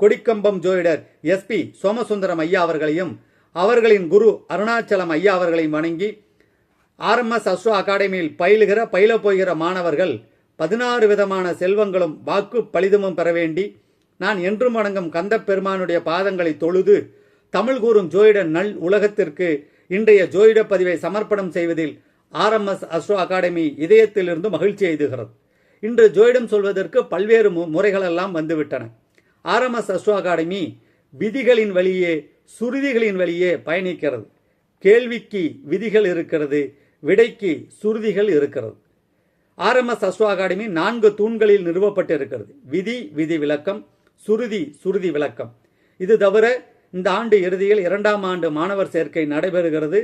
கொடிக்கம்பம் ஜோதிடர் எஸ்பி சோமசுந்தரம் ஐயா அவர்களையும் அவர்களின் குரு அருணாச்சலம் ஐயா அவர்களையும் வணங்கி ஆர்எம்எஸ் அஸ்ரோ அகாடமியில் பயிலுகிற பயிலப் போகிற மாணவர்கள் பதினாறு விதமான செல்வங்களும் வாக்கு பலிதமும் பெற வேண்டி நான் என்றும் வணங்கும் கந்தப் பெருமானுடைய பாதங்களை தொழுது தமிழ் கூறும் ஜோயிட நல் உலகத்திற்கு இன்றைய ஜோயிட பதிவை சமர்ப்பணம் செய்வதில் ஆர்எம்எஸ் அஸ்ரோ அகாடமி இதயத்திலிருந்து மகிழ்ச்சி எய்துகிறது இன்று ஜோயிடம் சொல்வதற்கு பல்வேறு மு- முறைகளெல்லாம் வந்துவிட்டன. ஆர்எம்எஸ் அஸ்ட்ரோ அகாடமி விதிகளின் வழியே சுருதிகளின் வழியே பயணிக்கிறது. கேள்விக்கு விதிகள் இருக்கிறது விடைக்கு சுருதிகள் இருக்கிறது. ஆர்எம்எஸ் அஸ்ட்ரோ அகாடமி நான்கு தூண்களில் நிறுவப்பட்டிருக்கிறது. விதி விதி விளக்கம் சுருதி சுருதி விளக்கம். இது தவிர இந்த ஆண்டு இறுதியில் இரண்டாம் ஆண்டு மாணவர் சேர்க்கை நடைபெறுகிறது.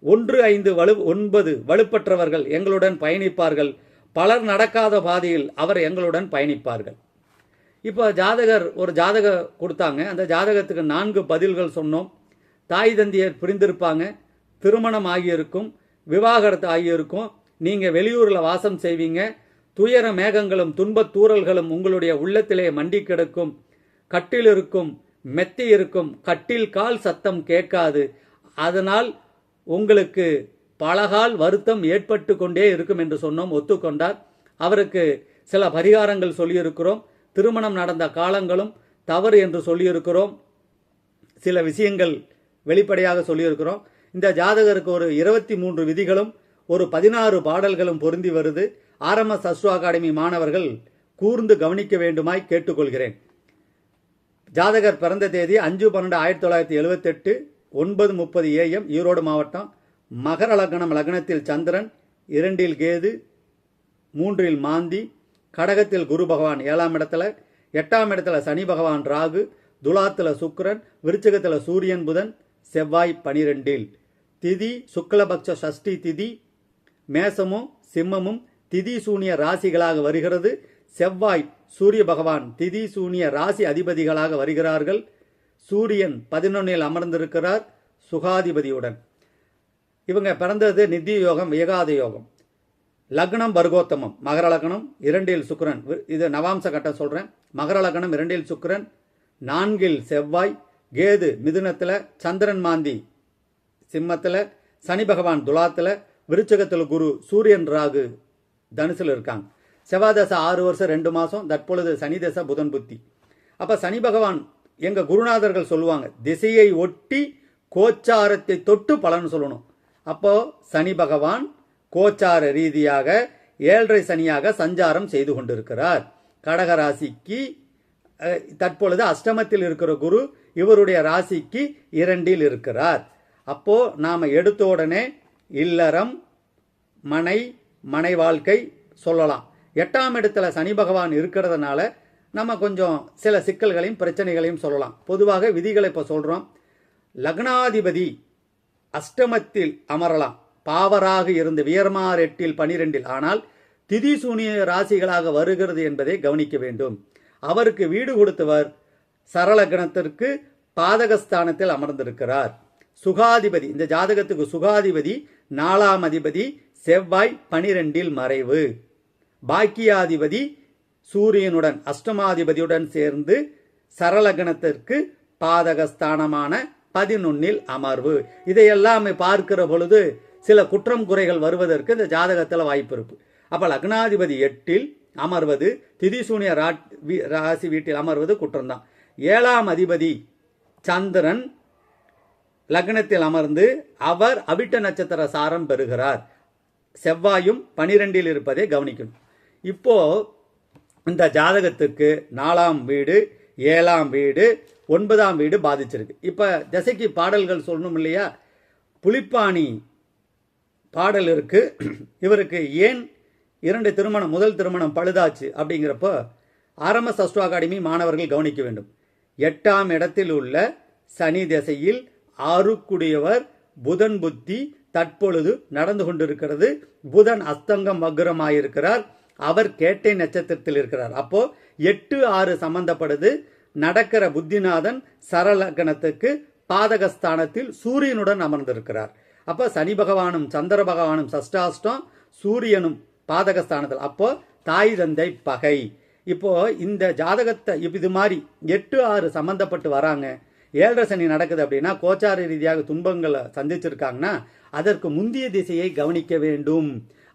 ஒன்று ஐந்து வலு ஒன்பது வலுப்பற்றவர்கள் எங்களுடன் பயணிப்பார்கள். பலர் நடக்காத பாதையில் அவர் எங்களுடன் பயணிப்பார்கள். இப்போ ஜாதகர் ஒரு ஜாதக கொடுத்தாங்க. அந்த ஜாதகத்துக்கு நான்கு பதில்கள் சொன்னோம். தாய் தந்தையர் பிரிந்திருப்பாங்க. திருமணம் ஆகியிருக்கும். விவாகரத்து ஆகியிருக்கும். நீங்கள் வெளியூரில் வாசம் செய்வீங்க. துயர மேகங்களும் துன்பத் தூரல்களும் உங்களுடைய உள்ளத்திலே மண்டி கிடக்கும். கட்டில் இருக்கும் மெத்தை இருக்கும். கட்டில் கால் சத்தம் கேட்காது. அதனால் உங்களுக்கு பலகால் வருத்தம் ஏற்பட்டு கொண்டே இருக்கும் என்று சொன்னோம். ஒத்துக்கொண்டார். அவருக்கு சில பரிகாரங்கள் சொல்லியிருக்கிறோம். திருமணம் நடந்த காலங்களும் தவறு என்று சொல்லியிருக்கிறோம். சில விஷயங்கள் வெளிப்படையாக சொல்லியிருக்கிறோம். இந்த ஜாதகருக்கு ஒரு இருபத்தி மூன்று விதிகளும் ஒரு பதினாறு பாடல்களும் பொருந்தி வருது. ஆர்எம்எஸ் அஸ்ரோ அகாடமி மாணவர்கள் கூர்ந்து கவனிக்க வேண்டுமாய் கேட்டுக்கொள்கிறேன். ஜாதகர் பிறந்த தேதி அஞ்சு பன்னெண்டு ஆயிரத்தி தொள்ளாயிரத்தி எழுபத்தெட்டு ஒன்பது முப்பது ஏஎம் ஈரோடு மாவட்டம் மகர லக்னம் லக்னத்தில் சந்திரன் இரண்டில் கேது மூன்றில் மாந்தி கடகத்தில் குரு பகவான் ஏழாம் இடத்துல எட்டாம் இடத்துல சனி பகவான் ராகு துலாத்துல சுக்கரன் விருச்சகத்தில் சூரியன் புதன் செவ்வாய் பனிரெண்டில். திதி சுக்லபக்ஷ சஷ்டி திதி மேசமும் சிம்மமும் திதி சூனிய ராசிகளாக வருகிறது. செவ்வாய் சூரிய பகவான் திதி சூனிய ராசி அதிபதிகளாக வருகிறார்கள். சூரியன் பதினொன்னில் அமர்ந்திருக்கிறார் சுகாதிபதியுடன். இவங்க பிறந்தது நித்திய யோகம் ஏகாத யோகம். லக்னம் வர்க்கோத்தமம் மகர லக்னம் இரண்டில் சுக்கரன். வி- இது நவாம்ச கட்ட சொல்கிறேன் மகர லக்னம் இரண்டில் சுக்கரன். நான்கில் செவ்வாய். கேது மிதுனத்தில் சந்திரன் மாந்தி சிம்மத்தில் சனி பகவான் துலாத்தில் விருச்சகத்தில் குரு சூரியன் ராகு தனுசில் இருக்காங்க. செவ்வாய் தசை ஆறு வருஷம் ரெண்டு மாதம் தற்பொழுது சனி தசை புதன் புத்தி. அப்போ சனி பகவான் எங்கள் குருநாதர்கள் சொல்லுவாங்க திசையை ஒட்டி கோச்சாரத்தை தொட்டு பலன் சொல்லணும். அப்போது சனி பகவான் கோச்சார ரீதியாக ஏழரை சனியாக சஞ்சாரம் செய்து கொண்டிருக்கிறார். கடக ராசிக்கு தற்பொழுது அஷ்டமத்தில் இருக்கிற குரு இவருடைய ராசிக்கு இரண்டில் இருக்கிறார். அப்போ நாம எடுத்த உடனே இல்லறம் மனை மனை வாழ்க்கை சொல்லலாம். எட்டாம் இடத்துல சனி பகவான் இருக்கிறதுனால நம்ம கொஞ்சம் சில சிக்கல்களையும் பிரச்சனைகளையும் சொல்லலாம். பொதுவாக விதிகளை இப்போ சொல்றோம். லக்னாதிபதி அஷ்டமத்தில் அமரலாம். பாவராக இருந்து வியர்மார் எட்டில் பனிரெண்டில். ஆனால் திதி சூனிய ராசிகளாக வருகிறது என்பதை கவனிக்க வேண்டும். அவருக்கு வீடு கொடுத்தவர் சரலக்னத்திற்கு பாதகஸ்தானத்தில் அமர்ந்திருக்கிறார். சுகாதிபதி இந்த ஜாதகத்துக்கு சுகாதிபதி நாலாம் அதிபதி செவ்வாய் பனிரெண்டில் மறைவு. பாக்கியாதிபதி சூரியனுடன் அஷ்டமாதிபதியுடன் சேர்ந்து சரலகணத்திற்கு பாதகஸ்தானமான பதினொன்னில் அமர்வு. இதையெல்லாம் பார்க்கிற பொழுது சில குற்றம் குறைகள் வருவதற்கு இந்த ஜாதகத்தில் வாய்ப்பு இருக்கு. அப்போ லக்னாதிபதி எட்டில் அமர்வது திதிசூனிய ராட்- ராசி வீட்டில் அமர்வது குற்றம்தான். ஏழாம் அதிபதி சந்திரன் லக்னத்தில் அமர்ந்து அவர் அவிட்ட நட்சத்திர சாரம் பெறுகிறார். செவ்வாயும் பனிரெண்டில் இருப்பதை கவனிக்கணும். இப்போ இந்த ஜாதகத்துக்கு நாலாம் வீடு ஏழாம் வீடு ஒன்பதாம் வீடு பாதிச்சிருக்கு. இப்போ திசைக்கு பாடல்கள் சொல்லணும் இல்லையா? புலிப்பாணி பாடல் இருக்கு. இவருக்கு ஏன் இரண்டு திருமணம் முதல் திருமணம் பழுதாச்சு அப்படிங்கிறப்போ ஆரம்ப அஸ்ட்ரோ அகாடமி மாணவர்கள் கவனிக்க வேண்டும். எட்டாம் இடத்தில் உள்ள சனி திசையில் ஆறுக்குடியவர் புதன் புத்தி தற்பொழுது நடந்து கொண்டிருக்கிறது. புதன் அஸ்தங்கம் வக்ரமாயிருக்கிறார். அவர் கேட்டை நட்சத்திரத்தில் இருக்கிறார். அப்போ எட்டு ஆறு சம்பந்தப்படுது. நடக்கிற புத்திநாதன் சரலக்கணத்துக்கு பாதகஸ்தானத்தில் சூரியனுடன் அமர்ந்திருக்கிறார். அப்போ சனி பகவானும் சந்திர பகவானும் சஷ்டாஷ்டம் சூரியனும் பாதகஸ்தானத்தில். அப்போ தாய் தந்தை பகை. இப்போ இந்த ஜாதகத்தை இது மாதிரி எட்டு ஆறு சம்பந்தப்பட்டு வராங்க. ஏழரை சனி நடக்குது அப்படின்னா கோச்சார ரீதியாக துன்பங்களை சந்திச்சிருக்காங்கன்னா அதற்கு முந்தைய திசையை கவனிக்க வேண்டும்.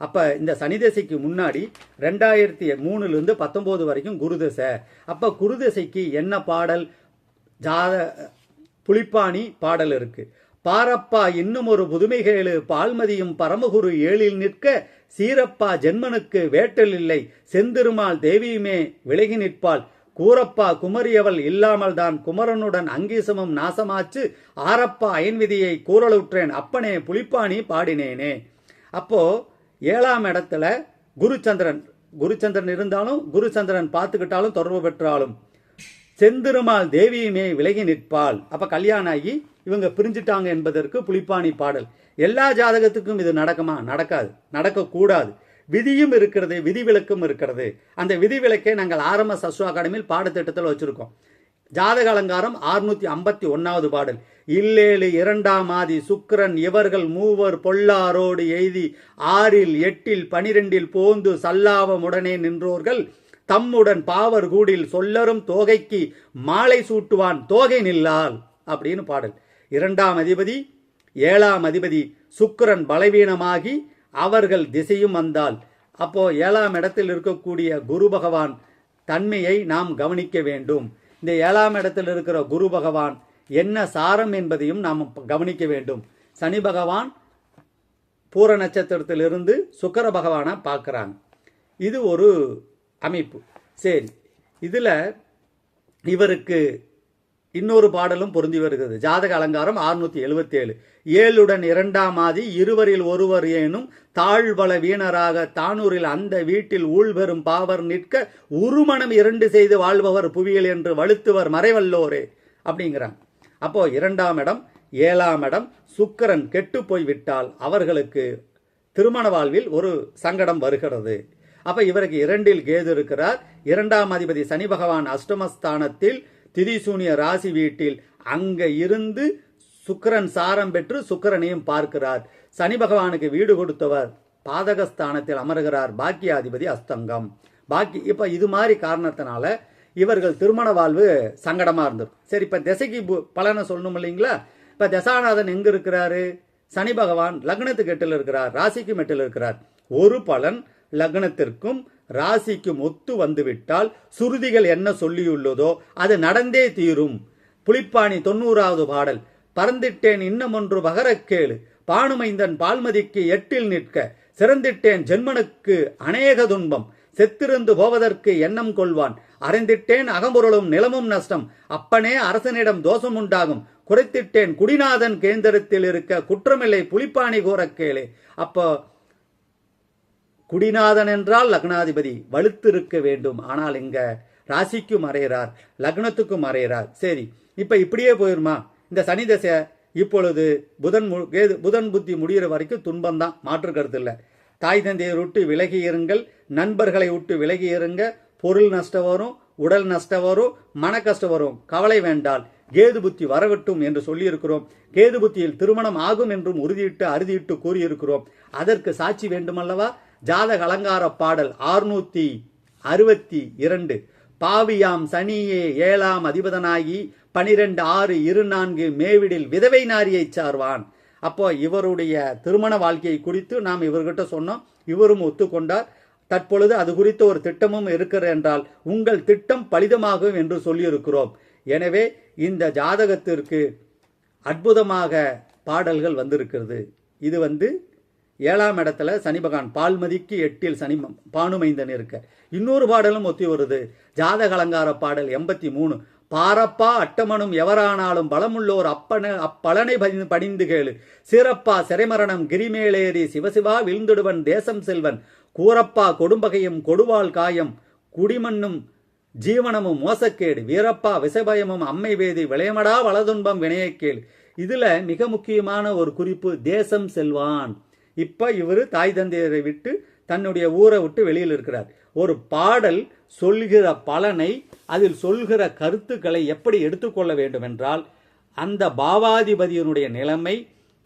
அப்ப இந்த சனி திசைக்கு முன்னாடி ரெண்டாயிரத்தி மூணுல இருந்து பத்தொன்பது வரைக்கும் குரு திசை. அப்ப குரு திசைக்கு என்ன பாடல்? ஜாத புலிப்பாணி பாடல் இருக்கு. பாரப்பா இன்னும் ஒரு புதுமைகேளு பால்மதியும் பரமகுரு ஏழில் நிற்க சீரப்பா ஜென்மனுக்கு வேட்டல் இல்லை. செந்திருமால் தேவியுமே விலகி நிற்பாள். கூரப்பா குமரியவள் இல்லாமல் தான் குமரனுடன் அங்கீசமும் நாசமாச்சு. ஆரப்பா அயன்விதியை கூறலுற்றேன். அப்பனே புலிப்பாணி பாடினேனே. அப்போ ஏழாம் இடத்துல குருச்சந்திரன் குருச்சந்திரன் இருந்தாலும் குருச்சந்திரன் பார்த்துக்கிட்டாலும் தொடர்பு பெற்றாலும் செந்திருமால் தேவியுமே விலகி நிற்பாள். அப்ப கல்யாணம் ஆகி இவங்க பிரிஞ்சிட்டாங்க என்பதற்கு புலிப்பாணி பாடல். எல்லா ஜாதகத்துக்கும் இது நடக்குமா? நடக்காது. நடக்கக்கூடாது. விதியும் இருக்கிறது விதிவிலக்கும் இருக்கிறது. அந்த விதிவிலக்கை நாங்கள் ஆரம்ப சஸ்வ அகாடமியில் பாடத்திட்டத்தில் வச்சிருக்கோம். ஜாதக அலங்காரம் ஆறுநூத்தி ஐம்பத்தி ஒன்னாவது பாடல். இல்லேழு இரண்டாம் ஆதி சுக்கரன் இவர்கள் மூவர் பொல்லாரோடு எய்தி ஆறில் எட்டில் பனிரெண்டில் போந்து சல்லாவமுடனே நின்றோர்கள். தம்முடன் பாவர் கூடில் சொல்லரும் தோகைக்கு மாலை சூட்டுவான் தோகை நில்லால் அப்படின்னு பாடல். இரண்டாம் அதிபதி ஏழாம் அதிபதி சுக்கரன் பலவீனமாகி அவர்கள் திசையும் வந்தால் அப்போ ஏழாம் இடத்தில் இருக்கக்கூடிய குரு பகவான் தன்மையை நாம் கவனிக்க வேண்டும். இந்த ஏழாம் இடத்தில் இருக்கிற குரு பகவான் என்ன சாரம் என்பதையும் நாம் கவனிக்க வேண்டும். சனி பகவான் பூர நட்சத்திரத்திலிருந்து சுக்கர பகவானை பார்க்குறாங்க. இது ஒரு அமைப்பு. சரி. இதில் இவருக்கு இன்னொரு பாடலும் பொருந்தி வருகிறது. ஜாதக அலங்காரம் அறுநூத்தி எழுபத்தி ஏழு ஏழுடன் இரண்டாம் ஆதி இருவரில் ஒருவர் ஏனும் தாழ்வள வீணராக தானூரில் அந்த வீட்டில் ஊழ்பெறும் பாவர் நிற்க உருமணம் இரண்டு செய்து வாழ்பவர் புவியியல் என்று வலுத்துவர் மறைவல்லோரே அப்படிங்கிறாங்க அப்போ இரண்டாம் இடம் ஏழாம் இடம் சுக்கரன் கெட்டு போய்விட்டால் அவர்களுக்கு திருமண வாழ்வில் ஒரு சங்கடம் வருகிறது. அப்ப இவருக்கு இரண்டில் கேது இருக்கிறார். இரண்டாம் அதிபதி சனி பகவான் அஷ்டமஸ்தானத்தில் திரிசூனிய ராசி வீட்டில் அங்க இருந்து சுக்கரன் சாரம் பெற்று சுக்கிரனையும் பார்க்கிறார். சனி பகவானுக்கு வீடு கொடுத்தவர் பாதகஸ்தானத்தில் அமர்கிறார் பாக்கியாதிபதி அஸ்தங்கம். பாக்கி இப்ப இது மாதிரி காரணத்தினால இவர்கள் திருமண வாழ்வு சங்கடமா இருந்தது. சரி இப்ப திசைக்கு பு- பலனை சொல்லணும் இல்லைங்களா? இப்ப தசாநாதன் எங்க இருக்கிறாரு? சனி பகவான் லக்னத்துக்கு எட்டில் இருக்கிறார் ராசிக்கும் எட்டில் இருக்கிறார். ஒரு பலன் லக்னத்திற்கும் ராசிக்கும் ஒத்து வந்துவிட்டால் சுருதிகள் என்ன சொல்லியுள்ளதோ அது நடந்தே தீரும். புலிப்பாணி தொண்ணூறாவது பாடல். பறந்திட்டேன் இன்னமொன்று பகரக்கேளு கேளு. பானுமைந்தன் பால்மதிக்கு எட்டில் நிற்க. சிறந்திட்டேன் ஜென்மனுக்கு அநேக துன்பம். செத்திருந்து போவதற்கு எண்ணம் கொள்வான். அறிந்திட்டேன் அகம்பொருளும் நிலமும் நஷ்டம். அப்பனே அரசனிடம் தோஷம் உண்டாகும். குறைத்திட்டேன் குடிநாதன் கேந்திரத்தில் இருக்க குற்றமில்லை புலிப்பாணி கூற கேளு. அப்போ குடிநாதன் என்றால் லக்னாதிபதி. வலுத்திருக்க வேண்டும். ஆனால் இங்க ராசிக்கும் அறையிறார் லக்னத்துக்கும் அறையிறார் சரி இப்ப இப்படியே போயிருமா? இந்த சனி தசை இப்பொழுது புதன் மு- கேது புதன் புத்தி முடிகிற வரைக்கும் துன்பம் தான். மாற்று கருத்து இல்லை. தாய் தந்தையை விட்டு விலகி இருங்கள். நண்பர்களை விட்டு விலகி இருங்க. பொருள் நஷ்டம் வரும் உடல் நஷ்டம் வரும் மன கஷ்டம் வரும். கவலை வேண்டால் கேது புத்தி வரவிட்டும் என்று சொல்லியிருக்கிறோம். கேது புத்தியில் திருமணம் ஆகும் என்றும் உறுதியிட்டு அறுதியிட்டு கூறியிருக்கிறோம். அதற்கு சாட்சி வேண்டுமல்லவா? ஜாதக அலங்கார பாடல் ஆறுநூத்தி அறுபத்தி இரண்டு. பாவியாம் சனியே ஏழாம் அதிபதனாகி பனிரெண்டு ஆறு இரு நான்கு மேவிடில் விதவை நாரியை சார்வான். அப்போ இவருடைய திருமண வாழ்க்கையை குறித்து நாம் இவர்கிட்ட சொன்னோம். இவரும் ஒத்துக்கொண்டார். தற்பொழுது அது குறித்த ஒரு திட்டமும் இருக்கிற என்றால் உங்கள் திட்டம் பலிதமாகும் என்று சொல்லியிருக்கிறோம். எனவே இந்த ஜாதகத்திற்கு அற்புதமாக பாடல்கள் வந்திருக்கிறது. இது வந்து ஏழாம் இடத்துல சனி பகவான் பால்மதிக்கு எட்டில் சனி பானுமைந்தன் இருக்க. இன்னொரு பாடலும் ஒத்தி வருது. ஜாதக அலங்கார பாடல் எண்பத்தி மூணு. பாரப்பா அட்டமனும் எவரானாலும் பலமுள்ளோர் அப்பன அப்பலனை பதி- பணிந்து கேளு. சிறப்பா சிறைமரணம் கிரிமேலேறி சிவசிவா விழுந்துடுவன் தேசம் செல்வன். கூரப்பா கொடும்பகையும் கொடுவாள் காயம். குடிமண்ணும் ஜீவனமும் மோசக்கேடு. வீரப்பா விசபயமும் அம்மை வேதி. விளையமடா வளதுன்பம் வினையக்கேள் இதுல மிக முக்கியமான ஒரு குறிப்பு தேசம் செல்வான். இப்போ இவர் தாய் தந்தையரை விட்டு தன்னுடைய ஊரை விட்டு வெளியில் இருக்கிறார். ஒரு பாடல் சொல்கிற பலனை அதில் சொல்கிற கருத்துக்களை எப்படி எடுத்துக்கொள்ள வேண்டும் என்றால் அந்த பாவாதிபதியினுடைய நிலைமை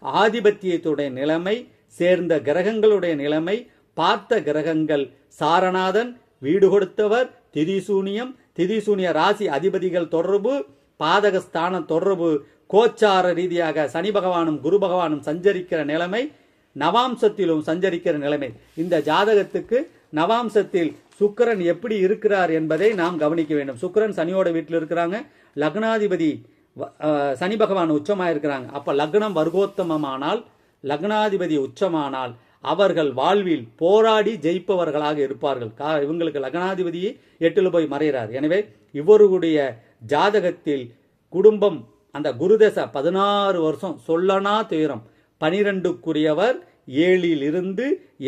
ஆதிபத்தியத்துடைய நிலைமை சேர்ந்த கிரகங்களுடைய நிலைமை பார்த்த கிரகங்கள் சாரநாதன் வீடு கொடுத்தவர் திரிசூனியம் திரிசூனிய ராசி அதிபதிகள் தொடர்பு பாதகஸ்தான தொடர்பு கோச்சார ரீதியாக சனி பகவானும் குரு பகவானும் சஞ்சரிக்கிற நிலைமை நவாம்சத்திலும் சஞ்சரிக்கிற நிலைமை. இந்த ஜாதகத்துக்கு நவாம்சத்தில் சுக்கிரன் எப்படி இருக்கிறார் என்பதை நாம் கவனிக்க வேண்டும். சுக்கரன் சனியோட வீட்டில் இருக்கிறாங்க. லக்னாதிபதி வ- சனி பகவான் உச்சமாக இருக்கிறாங்க. அப்போ லக்னம் வர்க்கோத்தமமானால் லக்னாதிபதி உச்சமானால் அவர்கள் வாழ்வில் போராடி ஜெயிப்பவர்களாக இருப்பார்கள். கா- இவங்களுக்கு லக்னாதிபதியை எட்டில் போய் மறைகிறார். எனவே இவருடைய ஜாதகத்தில் குடும்பம் அந்த குருதசை பதினாறு வருஷம் சொல்லனா துயரம். பனிரெண்டுக்குரியவர் ஏழில் இருந்து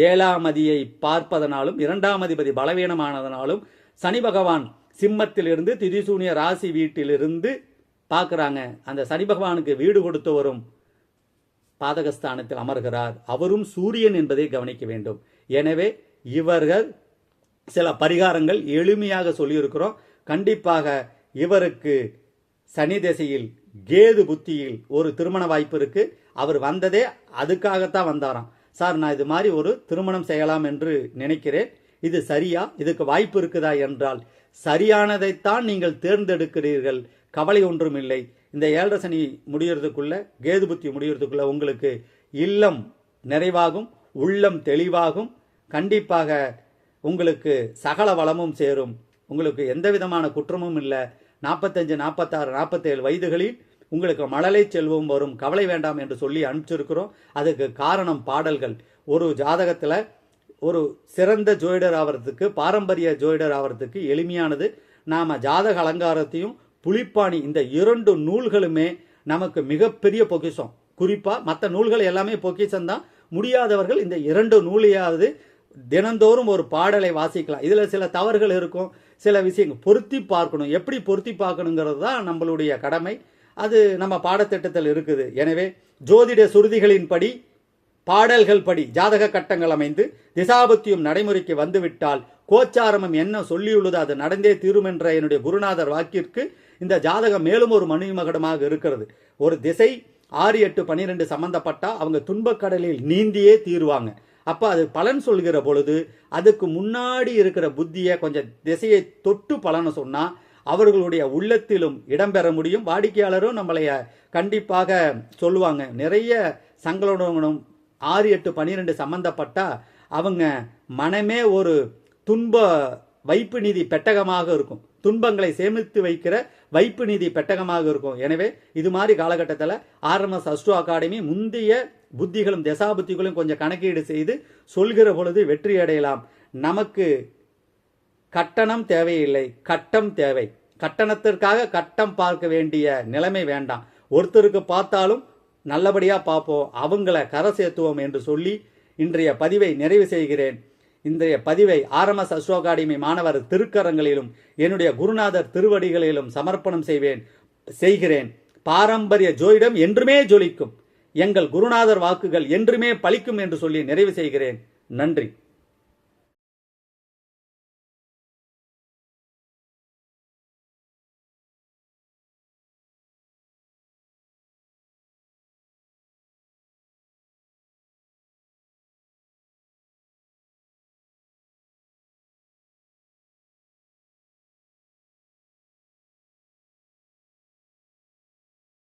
ஏழாம் அதியை பார்ப்பதனாலும் இரண்டாம் அதிபதி பலவீனமானதனாலும் சனி பகவான் சிம்மத்திலிருந்து திதிசூனிய ராசி வீட்டிலிருந்து பார்க்குறாங்க. அந்த சனி பகவானுக்கு வீடு கொடுத்து வரும் பாதகஸ்தானத்தில் அமர்கிறார். அவரும் சூரியன் என்பதை கவனிக்க வேண்டும். எனவே இவர்கள் சில பரிகாரங்கள் எளிமையாக சொல்லியிருக்கிறோம். கண்டிப்பாக இவருக்கு சனி திசையில் கேது புத்தியில் ஒரு திருமண வாய்ப்பு இருக்கு. அவர் வந்ததே அதுக்காகத்தான் வந்தாராம். சார் நான் இது மாதிரி ஒரு திருமணம் செய்யலாம் என்று நினைக்கிறேன். இது சரியா? இதுக்கு வாய்ப்பு இருக்குதா என்றால் சரியானதைத்தான் நீங்கள் தேர்ந்தெடுக்கிறீர்கள். கவலை ஒன்றும் இல்லை. இந்த ஏழரை சனி முடியறதுக்குள்ள கேது புத்தி முடியறதுக்குள்ள உங்களுக்கு இல்லம் நிறைவாகும் உள்ளம் தெளிவாகும். கண்டிப்பாக உங்களுக்கு சகல வளமும் சேரும். உங்களுக்கு எந்த விதமான குற்றமும் இல்லை. நாற்பத்தஞ்சு நாற்பத்தாறு நாற்பத்தேழு வயதுகளில் உங்களுக்கு மழலை செல்வம் வரும் கவலை வேண்டாம் என்று சொல்லி அனுப்பிச்சிருக்கிறோம். அதுக்கு காரணம் பாடல்கள். ஒரு ஜாதகத்தில் ஒரு சிறந்த ஜோயிடர் ஆகிறதுக்கு பாரம்பரிய ஜோயிடர் ஆகிறதுக்கு எளிமையானது. நாம் ஜாதக அலங்காரத்தையும் புலிப்பாணி இந்த இரண்டு நூல்களுமே நமக்கு மிகப்பெரிய பொக்கிஷம். குறிப்பாக மற்ற நூல்கள் எல்லாமே பொக்கிஷம்தான். முடியாதவர்கள் இந்த இரண்டு நூலையாவது தினந்தோறும் ஒரு பாடலை வாசிக்கலாம். இதில் சில தவறுகள் இருக்கும். சில விஷயங்கள் பொருத்தி பார்க்கணும். எப்படி பொருத்தி பார்க்கணுங்கிறது தான் நம்மளுடைய கடமை. அது நம்ம பாடத்திட்டத்தில் இருக்குது. எனவே ஜோதிட சுருதிகளின்படி பாடல்கள் படி ஜாதக கட்டங்கள் அமைந்து திசாபத்தியும் நடைமுறைக்கு வந்துவிட்டால் கோச்சாரமம் என்ன சொல்லியுள்ளது அது நடந்தே தீரும் என்ற என்னுடைய குருநாதர் வாக்கிற்கு இந்த ஜாதகம் மேலும் ஒரு மணிமகடமாக இருக்கிறது. ஒரு திசை ஆறு எட்டு பன்னிரெண்டு சம்பந்தப்பட்டா அவங்க துன்பக்கடலில் நீந்தியே தீருவாங்க. அப்போ அது பலன் சொல்கிற பொழுது அதுக்கு முன்னாடி இருக்கிற புத்தியை கொஞ்சம் திசையை தொட்டு பலனை சொன்னால் அவர்களுடைய உள்ளத்திலும் இடம்பெற முடியும். வாடிக்கையாளரும் நம்மளைய கண்டிப்பாக சொல்லுவாங்க. நிறைய சங்கடங்களும் ஆறு எட்டு பன்னிரெண்டு சம்பந்தப்பட்டா அவங்க மனமே ஒரு துன்ப வைப்பு நிதி பெட்டகமாக இருக்கும். துன்பங்களை சேமித்து வைக்கிற வைப்பு நிதி பெட்டகமாக இருக்கும். எனவே இது மாதிரி காலகட்டத்தில் ஆர்எம்எஸ் அஸ்ட்ரோ அகாடமி முந்தைய புத்திகளும் தசாபுத்திகளும் கொஞ்சம் கணக்கீடு செய்து சொல்கிற பொழுது வெற்றி அடையலாம். நமக்கு கட்டணம் தேவையில்லை. கட்டம் தேவை. கட்டணத்திற்காக கட்டம் பார்க்க வேண்டிய நிலைமை வேண்டாம். ஒருத்தருக்கு பார்த்தாலும் நல்லபடியாக பார்ப்போம். அவங்கள கரை சேர்த்துவோம் என்று சொல்லி இன்றைய பதிவை நிறைவு செய்கிறேன். இன்றைய பதிவை ஆர்எம்எஸ் அஸ்ட்ரோ அகாடமி மாணவர் திருக்கரங்களிலும் என்னுடைய குருநாதர் திருவடிகளிலும் சமர்ப்பணம் செய்வேன் செய்கிறேன். பாரம்பரிய ஜோயிடம் என்றுமே ஜொலிக்கும். எங்கள் குருநாதர் வாக்குகள் என்றுமே பலிக்கும் என்று சொல்லி நிறைவு செய்கிறேன். நன்றி.